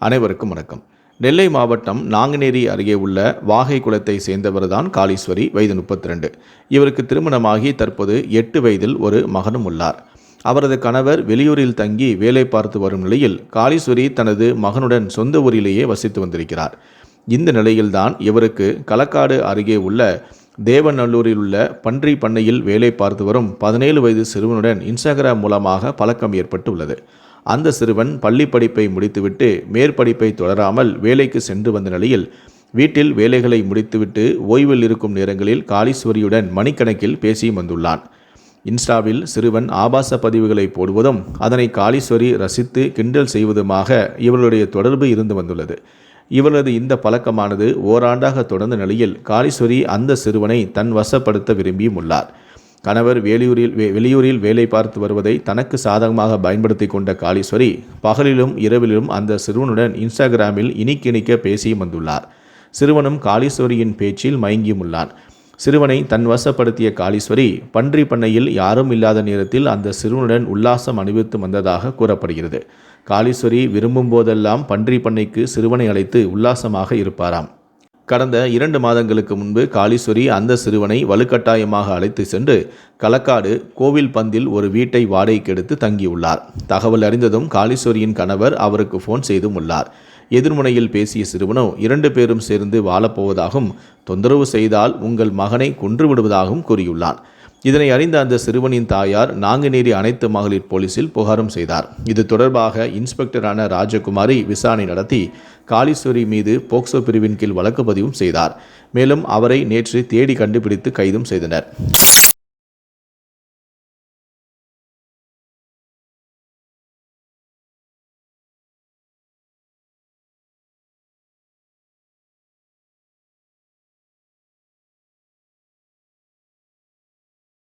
அனைவருக்கும் வணக்கம். நெல்லை மாவட்டம் நாங்குநேரி அருகே உள்ள வாகை குளத்தை சேர்ந்தவர்தான் காளீஸ்வரி வயது முப்பத்தி ரெண்டு இவருக்கு திருமணமாகி தற்போது எட்டு வயதில் ஒரு மகனும் உள்ளார். அவரது கணவர் வெளியூரில் தங்கி வேலை பார்த்து வரும் நிலையில் காளீஸ்வரி தனது மகனுடன் சொந்த ஊரிலேயே வசித்து வந்திருக்கிறார். இந்த நிலையில்தான் இவருக்கு களக்காடு அருகே உள்ள தேவநல்லூரில் உள்ள பன்றி பண்ணையில் வேலை பார்த்து வரும் பதினேழு வயது சிறுவனுடன் இன்ஸ்டாகிராம் மூலமாக பழக்கம் ஏற்பட்டு உள்ளது அந்த சிறுவன் பள்ளி படிப்பை முடித்துவிட்டு மேற்படிப்பை தொடராமல் வேலைக்கு சென்று வந்த நிலையில் வீட்டில் வேலைகளை முடித்துவிட்டு ஓய்வில் இருக்கும் நேரங்களில் காளீஸ்வரியுடன் மணிக்கணக்கில் பேசி வந்துள்ளான். இன்ஸ்டாவில் சிறுவன் ஆபாச பதிவுகளை போடுவதும் அதனை காளீஸ்வரி ரசித்து கிண்டல் செய்வதுமாக இவர்களுடைய தொடர்பு இருந்து வந்துள்ளது. இவரது இந்த பழக்கமானது ஓராண்டாக தொடர்ந்த நிலையில் காளீஸ்வரி அந்த சிறுவனை தன் வசப்படுத்த விரும்பியும் உள்ளார். கணவர் வெளியூரில் வெளியூரில் வேலை பார்த்து வருவதை தனக்கு சாதகமாக பயன்படுத்தி கொண்ட காளீஸ்வரி பகலிலும் இரவிலும் அந்த சிறுவனுடன் இன்ஸ்டாகிராமில் இனிக்கிணிக்க பேசியும் வந்துள்ளார். சிறுவனும் காளீஸ்வரியின் பேச்சில் மயங்கியும் உள்ளான். சிறுவனை தன் வசப்படுத்திய காளீஸ்வரி பன்றி பண்ணையில் யாரும் இல்லாத நேரத்தில் அந்த சிறுவனுடன் உல்லாசம் அனுபவித்து வந்ததாக கூறப்படுகிறது. காளீஸ்வரி விரும்பும் போதெல்லாம் பன்றி பண்ணைக்கு சிறுவனை அழைத்து உல்லாசமாக இருப்பாராம். கடந்த இரண்டு மாதங்களுக்கு முன்பு காளீஸ்வரி அந்த சிறுவனை வலுக்கட்டாயமாக அழைத்து சென்று களக்காடு கோவில் பந்தில் ஒரு வீட்டை வாடகைக்கு எடுத்து தங்கியுள்ளார். தகவல் அறிந்ததும் காளீஸ்வரியின் கணவர் அவருக்கு ஃபோன் செய்தும் உள்ளார். எதிர்முனையில் பேசிய சிறுவனோ இரண்டு பேரும் சேர்ந்து வாழப்போவதாகவும் தொந்தரவு செய்தால் உங்கள் மகனை கொன்று விடுவதாகவும் கூறியுள்ளான் இதனை அறிந்த அந்த சிறுவனின் தாயார் நாங்குநேரி அனைத்து மகளிர் போலீசில் புகாரும் செய்தார். இது தொடர்பாக இன்ஸ்பெக்டரான ராஜகுமாரி விசாரணை நடத்தி காளீஸ்வரி மீது போக்சோ பிரிவின் கீழ் வழக்கு பதிவும் செய்தார். மேலும் அவரை நேற்று தேடி கண்டுபிடித்து கைதும் செய்தனர்.